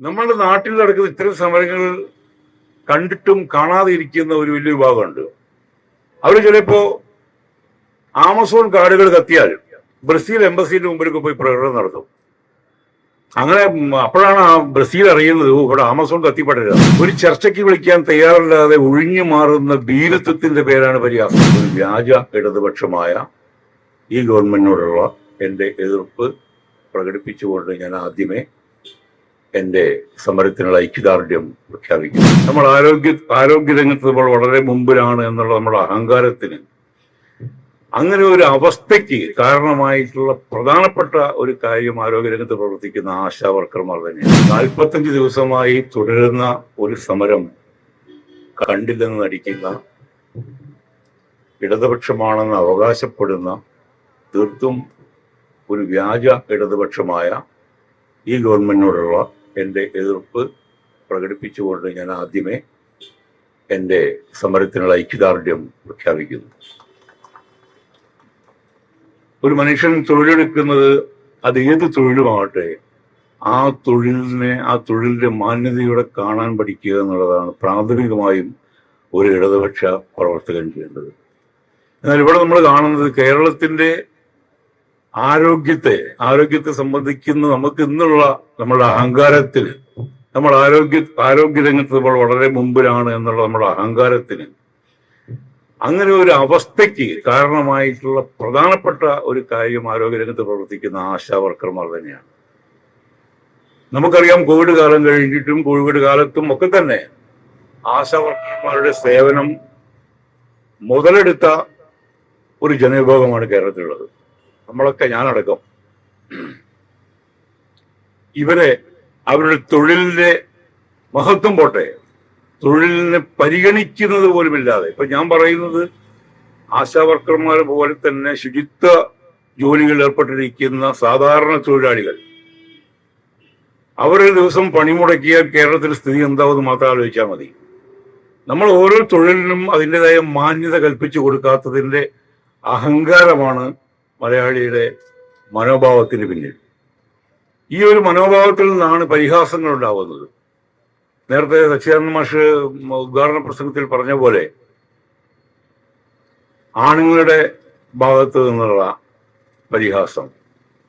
നമ്മുടെ നാട്ടിൽ നടക്കുന്ന ഇത്തരം സമരങ്ങൾ കണ്ടിട്ടും കാണാതെ ഇരിക്കുന്ന ഒരു വലിയ വിഭാഗമുണ്ട്. അവർ ചിലപ്പോ ആമസോൺ കാടുകൾ കത്തിയാൽ ബ്രസീൽ എംബസിന്റെ മുമ്പിലൊക്കെ പോയി പ്രകടനം നടത്തും. അങ്ങനെ അപ്പോഴാണ് ആ ബ്രസീൽ അറിയുന്നത് "ഓ, ഇവിടെ ആമസോൺ കത്തിപ്പെടരുത്. ഒരു ചർച്ചയ്ക്ക് വിളിക്കാൻ തയ്യാറല്ലാതെ ഒഴിഞ്ഞു മാറുന്ന ഭീരത്വത്തിന്റെ പേരാണ് പരിഹാസം. ഒരു വ്യാജ ഇടതുപക്ഷമായ ഈ ഗവൺമെന്റിനോടുള്ള എന്റെ എതിർപ്പ് പ്രകടിപ്പിച്ചുകൊണ്ട് ഞാൻ ആദ്യമേ എന്റെ സമരത്തിനുള്ള ഐക്യദാർഢ്യം പ്രഖ്യാപിക്കുന്നു. നമ്മൾ ആരോഗ്യ ആരോഗ്യ രംഗത്ത് നമ്മൾ വളരെ മുമ്പിലാണ് എന്നുള്ള നമ്മുടെ അഹങ്കാരത്തിന് അങ്ങനെ ഒരു അവസ്ഥയ്ക്ക് കാരണമായിട്ടുള്ള പ്രധാനപ്പെട്ട ഒരു കാര്യം ആരോഗ്യരംഗത്ത് പ്രവർത്തിക്കുന്ന ആശാ വർക്കർമാർ തന്നെയാണ്. നാൽപ്പത്തഞ്ച് ദിവസമായി തുടരുന്ന ഒരു സമരം കണ്ടില്ലെന്ന് നടിക്കുന്ന ഇടതുപക്ഷമാണെന്ന് അവകാശപ്പെടുന്ന തീർത്തും ഒരു വ്യാജ ഇടതുപക്ഷമായ ഈ ഗവൺമെന്റിനോടുള്ള എന്റെ എതിർപ്പ് പ്രകടിപ്പിച്ചുകൊണ്ട് ഞാൻ ആദ്യമേ എന്റെ സമരത്തിനുള്ള ഐക്യദാർഢ്യം പ്രഖ്യാപിക്കുന്നു. ഒരു മനുഷ്യൻ തൊഴിലെടുക്കുന്നത് അത് ഏത് തൊഴിലുമാകട്ടെ ആ തൊഴിലിനെ ആ തൊഴിലിന്റെ മാന്യതയോടെ കാണാൻ പഠിക്കുക എന്നുള്ളതാണ് പ്രാഥമികമായും ഒരു ഇടതുപക്ഷ പ്രവർത്തകൻ ചെയ്യേണ്ടത്. എന്നാൽ ഇവിടെ നമ്മൾ കാണുന്നത് കേരളത്തിന്റെ ആരോഗ്യത്തെ ആരോഗ്യത്തെ സംബന്ധിക്കുന്ന നമുക്ക് ഇന്നുള്ള നമ്മുടെ അഹങ്കാരത്തിൽ നമ്മൾ ആരോഗ്യ ആരോഗ്യ രംഗത്ത് നമ്മൾ വളരെ മുമ്പിലാണ് എന്നുള്ള നമ്മുടെ അഹങ്കാരത്തിന് അങ്ങനെ ഒരു അവസ്ഥയ്ക്ക് കാരണമായിട്ടുള്ള പ്രധാനപ്പെട്ട ഒരു കാര്യം ആരോഗ്യരംഗത്ത് പ്രവർത്തിക്കുന്ന ആശാ വർക്കർമാർ തന്നെയാണ്. നമുക്കറിയാം കോവിഡ് കാലം കഴിഞ്ഞിട്ടും കോവിഡ് കാലത്തും ഒക്കെ തന്നെ ആശാ വർക്കർമാരുടെ സേവനം മുതലെടുത്ത ഒരു ജനവിഭാഗമാണ് കേരളത്തിലുള്ളത്. നമ്മളൊക്കെ ഞാനടക്കം. ഇവരെ അവരുടെ തൊഴിലിന്റെ മഹത്വം പോട്ടെ. തൊഴിലിനെ പരിഗണിക്കുന്നത് പോലുമില്ലാതെ. ഇപ്പൊ ഞാൻ പറയുന്നത് ആശാ വർക്കർമാർ പോലെ തന്നെ ശുചിത്വ ജോലികളിൽ ഏർപ്പെട്ടിരിക്കുന്ന സാധാരണ തൊഴിലാളികൾ. അവരൊരു ദിവസം പണിമുടക്കിയാൽ കേരളത്തിലെ സ്ഥിതി എന്താവെന്ന് മാത്രം ആലോചിച്ചാൽ മതി. നമ്മൾ ഓരോ തൊഴിലിനും അതിന്റെതായ മാന്യത കൽപ്പിച്ചു കൊടുക്കാത്തതിന്റെ അഹങ്കാരമാണ് മലയാളിയുടെ മനോഭാവത്തിന് പിന്നിൽ. ഈ ഒരു മനോഭാവത്തിൽ നിന്നാണ് പരിഹാസങ്ങൾ ഉണ്ടാവുന്നത്. നേരത്തെ സച്ചിദാനന്ദ മാഷ് ഉദ്ഘാടന പ്രസംഗത്തിൽ പറഞ്ഞ പോലെ ആണുങ്ങളുടെ ഭാഗത്ത് നിന്നുള്ള പരിഹാസം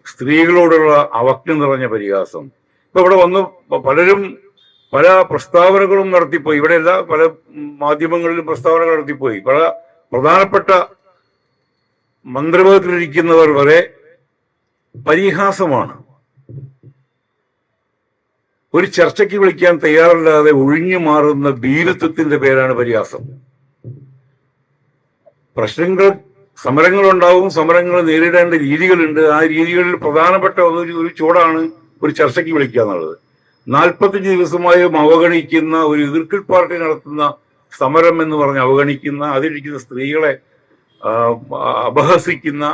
സ്ത്രീകളോടുള്ള അവജ്ഞ നിറഞ്ഞ പരിഹാസം. ഇപ്പൊ ഇവിടെ വന്ന് പലരും പല പ്രസ്താവനകളും നടത്തിപ്പോയി. ഇവിടെയല്ല പല മാധ്യമങ്ങളിലും പ്രസ്താവനകൾ നടത്തിപ്പോയി. പല പ്രധാനപ്പെട്ട മന്ത്രിപദത്തിലിരിക്കുന്നവർ വരെ പരിഹാസമാണ്. ഒരു ചർച്ചയ്ക്ക് വിളിക്കാൻ തയ്യാറല്ലാതെ ഒഴിഞ്ഞു മാറുന്ന ഭീരത്വത്തിന്റെ പേരാണ് പരിഹാസം. പ്രശ്നങ്ങൾ സമരങ്ങൾ ഉണ്ടാവും സമരങ്ങൾ നേരിടേണ്ട രീതികളുണ്ട്. ആ രീതികളിൽ പ്രധാനപ്പെട്ട ഒരു ഒരു ചൂടാണ് ഒരു ചർച്ചയ്ക്ക് വിളിക്കുക എന്നുള്ളത്. നാൽപ്പത്തഞ്ച് ദിവസമായി അവഗണിക്കുന്ന ഒരു എതിർക്കൽ പാർട്ടി നടത്തുന്ന സമരം എന്ന് പറഞ്ഞ് അവഗണിക്കുന്ന അതിലിരിക്കുന്ന സ്ത്രീകളെ അപഹസിക്കുന്ന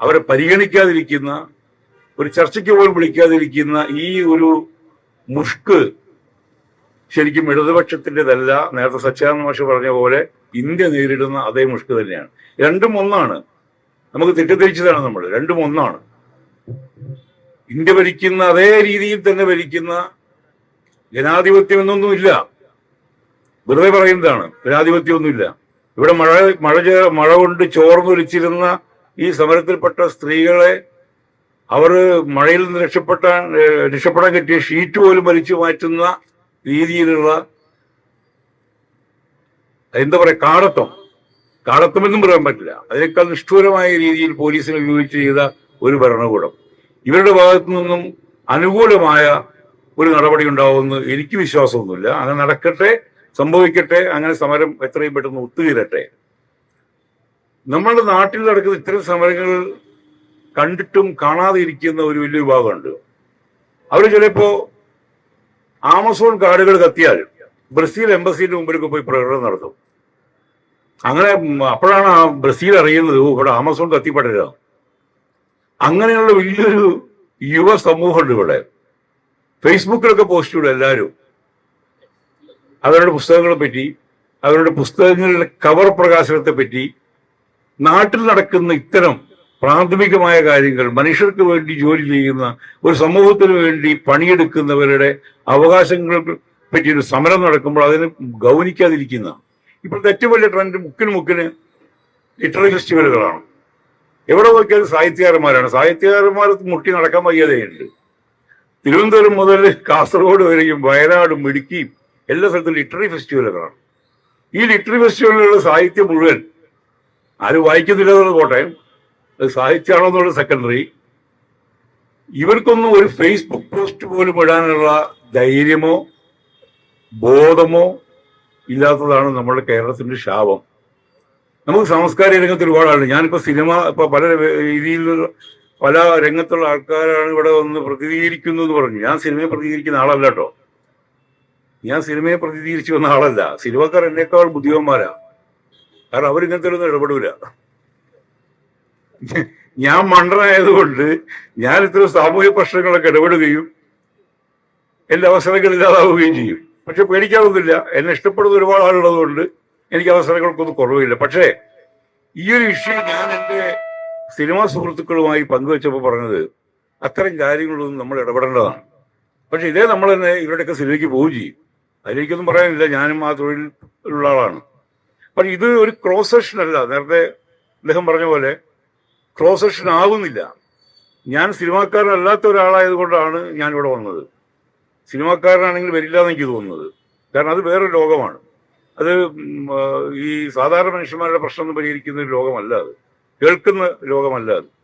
അവരെ പരിഗണിക്കാതിരിക്കുന്ന ഒരു ചർച്ചയ്ക്ക് പോലും വിളിക്കാതിരിക്കുന്ന ഈ ഒരു മുഷ്ക് ശരിക്കും ഇടതുപക്ഷത്തിന്റെതല്ല. നേരത്തെ സച്ചാനന്ദ മാഷ് പറഞ്ഞ പോലെ ഇന്ത്യ നേരിടുന്ന അതേ മുഷ്ക് തന്നെയാണ്. രണ്ടും ഒന്നാണ്. നമുക്ക് തെറ്റിദ്ധരിച്ചതാണ് നമ്മൾ രണ്ടും ഒന്നാണ്. ഇന്ത്യ ഭരിക്കുന്ന അതേ രീതിയിൽ തന്നെ ഭരിക്കുന്ന ജനാധിപത്യം എന്നൊന്നുമില്ല. വെറുതെ പറയുന്നതാണ്. ജനാധിപത്യമൊന്നുമില്ല ഇവിടെ മഴ മഴ മഴ കൊണ്ട് ചോർന്നൊലിച്ചിരുന്ന ഈ സമരത്തിൽപ്പെട്ട സ്ത്രീകളെ അവർ മഴയിൽ നിന്ന് രക്ഷപ്പെട്ട രക്ഷപ്പെടാൻ കിട്ടിയ ഷീറ്റ് പോലും വലിച്ചു മാറ്റുന്ന രീതിയിലുള്ള എന്താ പറയാ കാടത്തം കാടത്തമെന്നും പറയാൻ പറ്റില്ല. അതിനേക്കാൾ നിഷ്ഠൂരമായ രീതിയിൽ പോലീസിനെ ഉപയോഗിച്ച് ചെയ്ത ഒരു ഭരണകൂടം. ഇവരുടെ ഭാഗത്തു നിന്നും അനുകൂലമായ ഒരു നടപടി ഉണ്ടാവുമെന്ന് എനിക്ക് വിശ്വാസമൊന്നുമില്ല. അങ്ങനെ നടക്കട്ടെ സംഭവിക്കട്ടെ അങ്ങനെ സമരം എത്രയും പെട്ടെന്ന് ഒത്തുതീരട്ടെ നമ്മുടെ നാട്ടിൽ നടക്കുന്ന ഇത്തരം സമരങ്ങൾ കണ്ടിട്ടും കാണാതെ ഇരിക്കുന്ന ഒരു വലിയ വിഭാഗമുണ്ട്. അവർ ചിലപ്പോ ആമസോൺ കാർഡുകൾ കത്തിയാൽ ബ്രസീൽ എംബസിന്റെ മുമ്പിലൊക്കെ പോയി പ്രകടനം നടത്തും. അങ്ങനെ അപ്പോഴാണ് ആ ബ്രസീൽ അറിയുന്നത് "ഓ, ഇവിടെ ആമസോൺ കത്തിപ്പെടരുത്. അങ്ങനെയുള്ള വലിയൊരു യുവ സമൂഹമുണ്ട് ഇവിടെ. ഫേസ്ബുക്കിലൊക്കെ പോസ്റ്റ് ഇടും എല്ലാവരും. അവരുടെ പുസ്തകങ്ങളെ പറ്റി അവരുടെ പുസ്തകങ്ങളുടെ കവർ പ്രകാശനത്തെ പറ്റി നാട്ടിൽ നടക്കുന്ന ഇത്തരം പ്രാഥമികമായ കാര്യങ്ങൾ മനുഷ്യർക്ക് വേണ്ടി ജോലി ചെയ്യുന്ന ഒരു സമൂഹത്തിന് വേണ്ടി പണിയെടുക്കുന്നവരുടെ അവകാശങ്ങൾക്ക് പറ്റി ഒരു സമരം നടക്കുമ്പോൾ അതിനെ ഗൗനിക്കാതിരിക്കുന്ന ഇപ്പോഴത്തെ ഏറ്റവും വലിയ ട്രെൻഡ് മുക്കിന് മുക്കിന് ലിറ്റററി ഫെസ്റ്റിവലുകളാണ് എവിടെ നോക്കിയാലും സാഹിത്യകാരന്മാരാണ്. സാഹിത്യകാരന്മാർ മുട്ടി നടക്കാൻ വയ്യാതെയുണ്ട്. തിരുവനന്തപുരം മുതൽ കാസർഗോഡ് വരെയും വയനാടും ഇടുക്കിയും എല്ലാ സ്ഥലത്തും ലിറ്ററി ഫെസ്റ്റിവലുകളാണ് ഈ ലിറ്ററി ഫെസ്റ്റിവലിലുള്ള സാഹിത്യം മുഴുവൻ ആരും വായിക്കുന്നില്ല എന്നുള്ളത് പോട്ടെ അത് സാഹിത്യമാണോ എന്നുള്ള സെക്കൻഡറി ഇവർക്കൊന്നും ഒരു ഫേസ്ബുക്ക് പോസ്റ്റ് പോലും ഇടാനുള്ള ധൈര്യമോ ബോധമോ ഇല്ലാത്തതാണ് നമ്മുടെ കേരളത്തിന്റെ ശാപം. നമുക്ക് സാംസ്കാരിക രംഗത്ത് ഒരുപാടാണ് ഞാനിപ്പോ സിനിമ ഇപ്പൊ പല രീതിയിലുള്ള പല രംഗത്തുള്ള ആൾക്കാരാണ് ഇവിടെ വന്ന് പ്രതികരിക്കുന്നു എന്ന് പറഞ്ഞു. ഞാൻ സിനിമയെ പ്രതികരിക്കുന്ന ആളല്ല കേട്ടോ. ഞാൻ സിനിമയെ പ്രതിനിധീകരിച്ചു വന്ന ആളല്ല. സിനിമക്കാർ എന്നേക്കാൾ ബുദ്ധിമാന്മാരാ. കാരണം അവരിങ്ങനത്തെ ഒന്നും ഇടപെടൂല. ഞാൻ മണ്ടനായതുകൊണ്ട് ഞാൻ ഇത്ര സാമൂഹ്യ പ്രശ്നങ്ങളൊക്കെ ഇടപെടുകയും എന്റെ അവസരങ്ങൾ ഇല്ലാതാവുകയും ചെയ്യും. പക്ഷെ പേടിക്കാറൊന്നുമില്ല. എന്നെ ഇഷ്ടപ്പെടുന്ന ഒരുപാട് ആളുള്ളതുകൊണ്ട് എനിക്ക് അവസരങ്ങൾക്കൊന്നും കുറവില്ല. പക്ഷേ ഈ ഒരു വിഷയം ഞാൻ എന്റെ സിനിമാ സുഹൃത്തുക്കളുമായി പങ്കുവെച്ചപ്പോൾ പറഞ്ഞത് അത്തരം കാര്യങ്ങളൊന്നും നമ്മൾ ഇടപെടേണ്ടതാണ്. പക്ഷെ ഇതേ നമ്മൾ തന്നെ ഇവരുടെയൊക്കെ സിനിമയ്ക്ക് പോവുകയും ചെയ്യും. അതിലേക്കൊന്നും പറയാനില്ല. ഞാനും ആ ഉള്ള ആളാണ്. പക്ഷെ ഇത് ഒരു ക്രോസ് സെക്ഷൻ അല്ല. നേരത്തെ അദ്ദേഹം പറഞ്ഞ പോലെ ക്രോസ് ആകുന്നില്ല ആവുന്നില്ല. ഞാൻ സിനിമാക്കാരനല്ലാത്ത ഒരാളായതുകൊണ്ടാണ് ഞാൻ ഇവിടെ വന്നത്. സിനിമാക്കാരനാണെങ്കിൽ വരില്ല എന്ന് എനിക്ക് തോന്നുന്നത്. കാരണം അത് വേറൊരു ലോകമാണ്. അത് ഈ സാധാരണ മനുഷ്യന്മാരുടെ പ്രശ്നം പരിഹരിക്കുന്ന ഒരു ലോകമല്ല അത്. കേൾക്കുന്ന ലോകമല്ല അത്.